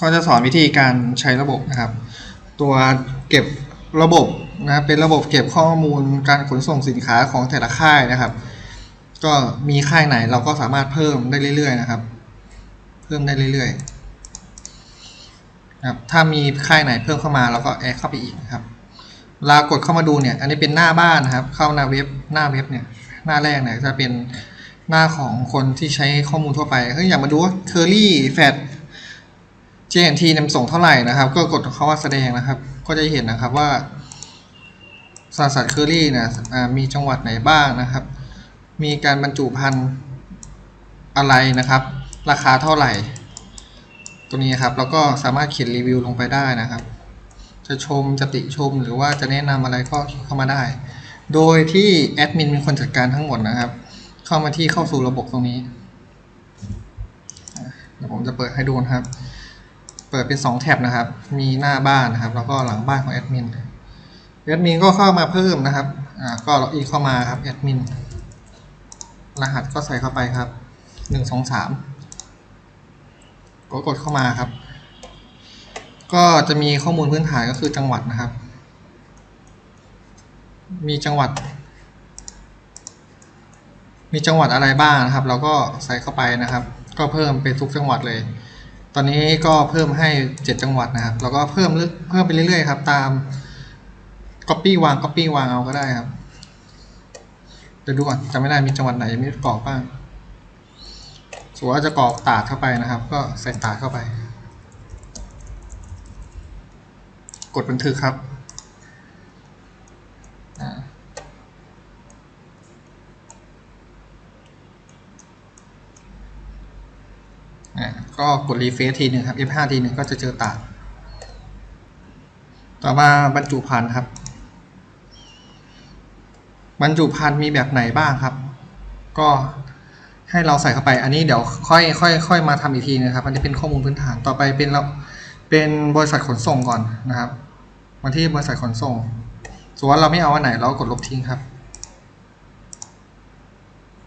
ก็จะสอนวิธีการใช้ระบบนะครับ ตัวเก็บระบบนะครับเป็นระบบเก็บข้อมูลการขนส่งสินค้าของแต่ละค่ายนะครับ ก็มีค่ายไหนเราก็สามารถเพิ่มได้เรื่อย ๆ นะครับ เพิ่มได้เรื่อยๆนะครับถ้ามีค่ายไหนเพิ่มเข้ามาเราก็แอดเข้าไปอีกนะครับลากดเข้ามาดูเนี่ยอันนี้เป็นหน้าบ้านนะครับ เข้าหน้าเว็บหน้าเว็บเนี่ยหน้าแรกเนี่ยจะเป็นหน้าของคนที่ใช้ข้อมูลทั่วไปเฮ้ยอยากมาดูว่าเคอรี่แฟด JNT นำส่งเท่าไหร่นะครับ ก็กดเขาว่าแสดงนะครับ ก็จะเห็นนะครับว่าสารสัตว์เคอรี่นี่ยอ่ามีจังหวัดไหนบ้างนะครับ มีการบรรจุภัณฑ์อะไรนะครับ ราคาเท่าไหร่ ตัวนี้ครับแล้วก็สามารถเขียนรีวิวลงไปได้นะครับ จะชมจะติชมหรือว่าจะแนะนำอะไรก็เข้ามาได้ โดยที่แอดมินเป็นคนจัดการทั้งหมดนะครับ เข้ามาที่เข้าสู่ระบบตรงนี้เดี๋ยวผมจะเปิดให้ดูนะครับ เปิดเป็น 2 แท็บนะครับ มีหน้าบ้านนะครับ แล้วก็หลังบ้านของแอดมิน แอดมินก็เข้ามาเพิ่มนะครับ อ่า ก็ล็อกอินเข้ามาครับแอดมิน รหัสก็ใส่เข้าไปครับหนึ่งสองสามก็กดเข้ามาครับ ก็จะมีข้อมูลพื้นฐานก็คือจังหวัดนะครับ มีจังหวัด มีจังหวัดอะไรบ้างนะครับ เราก็ใส่เข้าไปนะครับ ก็เพิ่มไปทุกจังหวัดเลย ตอนนี้ก็เพิ่มให้เจ็ดจังหวัดนะครับ แล้วก็เพิ่มเลือยเพิ่มไปเรื่อยๆครับ ตาม copy วาง copy วางเอาก็ได้ครับ เดี๋ยวดูก่อนจำไม่ได้มีจังหวัดไหนมีกรอกบ้างสมมติว่าจะกรอกตาดเข้าไปนะครับ ก็ใส่ตาดเข้าไป กดบันทึกครับอ่าอ่า ก็กดรีเฟซทีหนึ่งครับ F5 ทีหนึ่งก็จะเจอตราดต่อมาบรรจุภัณฑ์ครับ บรรจุภัณฑ์มีแบบไหนบ้างครับ ก็ให้เราใส่เข้าไป อันนี้เดี๋ยวค่อยค่อยค่อยมาทำอีกทีนะครับ อันนี้เป็นข้อมูลพื้นฐาน ต่อไปเป็นเราเป็นบริษัทขนส่งก่อนนะครับมาที่บริษัทขนส่งสมมติว่าเราไม่เอาอันไหนเราก็กดลบทิ้งครับ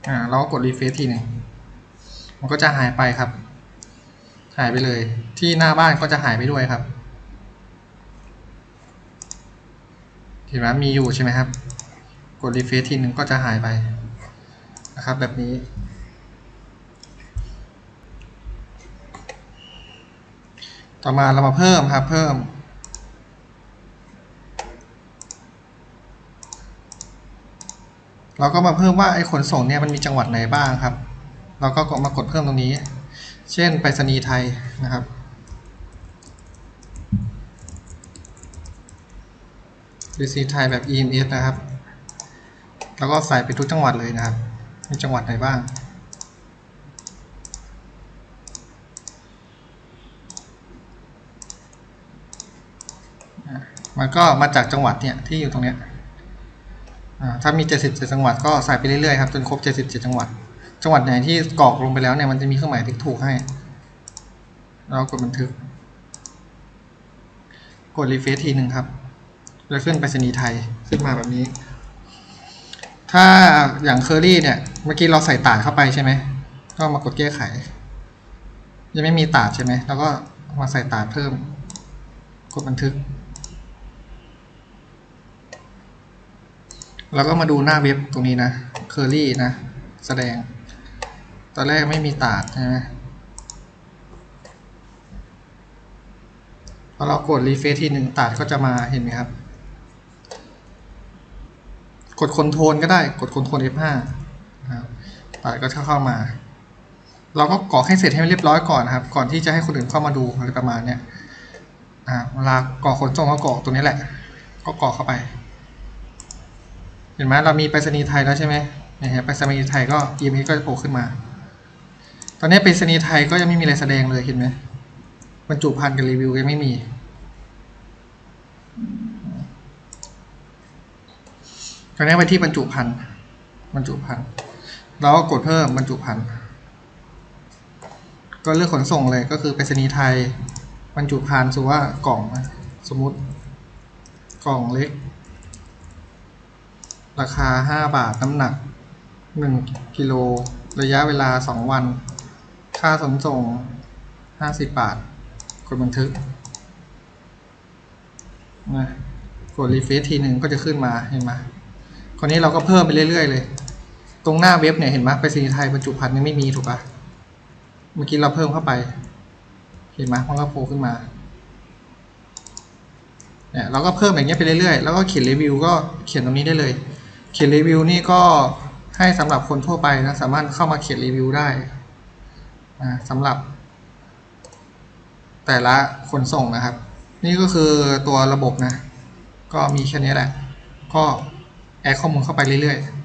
อ่าเราก็กดรีเฟซทีหนึ่งมันก็จะหายไปครับ หายไปเลย ที่หน้าบ้านก็จะหายไปด้วยครับเห็นไหมมีอยู่ใช่ไหมครับ กดรีเฟซทีหนึ่งก็จะหายไปนะครับแบบนี้ ต่อมาเรามาเพิ่มครับเพิ่ม เราก็มาเพิ่มว่าไอ้ขนส่งเนี่ยมันมีจังหวัดไหนบ้างครับ เราก็มากดเพิ่มตรงนี้ เช่นไปรษณีย์ไทยนะครับไปรษณีย์ไทยแบบ EMS นะครับ แล้วก็ใส่ไปทุกจังหวัดเลยนะครับ มีจังหวัดไหนบ้างมันก็มาจากจังหวัดเนี่ยที่อยู่ตรงเนี้ยถ้ามี 77 จังหวัดก็ใส่ไปเรื่อยๆครับจนครบ 77 จังหวัด จังหวัดไหนที่กรอกลงไปแล้วเนี่ยมันจะมีเครื่องหมายติ๊กถูกให้ เรากดบันทึก กดรีเฟซทีหนึ่งครับ แล้วขึ้นไปรษณีย์ไทยขึ้นมาแบบนี้ ถ้าอย่างเคอรี่เนี่ย เมื่อกี้เราใส่ตาดเข้าไปใช่ไหมก็มากดแก้ไข ยังไม่มีตาดใช่ไหมแล้วก็มาใส่ตาดเพิ่ม กดบันทึก แล้วก็มาดูหน้าเว็บตรงนี้นะเคอรี่นะ แสดง ตอนแรกไม่มีตาดใช่ไหมพอเรากดรีเฟซทีหนึ่งตาดก็จะมาเห็นไหมครับ กดคอนโทรลก็ได้กดคอนโทรล F5 นะครับตาดก็จะเข้ามา เราก็กรอกให้เสร็จให้เรียบร้อยก่อนนะครับ ก่อนที่จะให้คนอื่นเข้ามาดูอะไรประมาณเนี้ยเวลากรอกขนส่งก็กรอกตัวนี้แหละ ก็กรอกเข้าไป เห็นไหมเรามีไปรษณีย์ไทยแล้วใช่ไหมเนี่ยฮะไปรษณีย์ไทยก็ EMS ก็จะโผล่ขึ้นมา ตอนนี้ไปรษณีย์ไทยก็ยังไม่มีอะไรแสดงเลยเห็นไหมบรรจุภัณฑ์กับรีวิวยังไม่มี ตอนนี้ไปที่บรรจุภัณฑ์บรรจุภัณฑ์เราก็กดเพิ่มบรรจุภัณฑ์ก็เลือกขนส่งเลยก็คือไปรษณีย์ไทย บรรจุภัณฑ์สมมติว่ากล่องสมมติกล่องเล็ก ราคา 5 บาทน้ำหนัก 1 กิโลระยะเวลา 2 วัน ค่าขนส่ง50บาท กดบันทึกนะกดรีเฟซทีหนึ่งก็จะขึ้นมาเห็นไหมคราวนี้เราก็เพิ่มไปเรื่อยๆเลย ตรงหน้าเว็บเนี่ยเห็นไหมไปรษณีไทยบรรจุภัณฑ์ยังไม่มีถูกปะเมื่อกี้เราเพิ่มเข้าไป เห็นไหมมันก็โผล่ขึ้นมาเนี่ยเราก็เพิ่มอย่างเงี้ยไปเรื่อยๆ แล้วก็เขียนรีวิวก็เขียนตรงนี้ได้เลย เขียนรีวิวนี่ก็ให้สำหรับคนทั่วไปนะสามารถเข้ามาเขียนรีวิวได้ สำหรับแต่ละขนส่งนะครับ นี่ก็คือตัวระบบนะ ก็มีแค่นี้แหละ ก็แอดข้อมูลเข้าไปเรื่อยๆ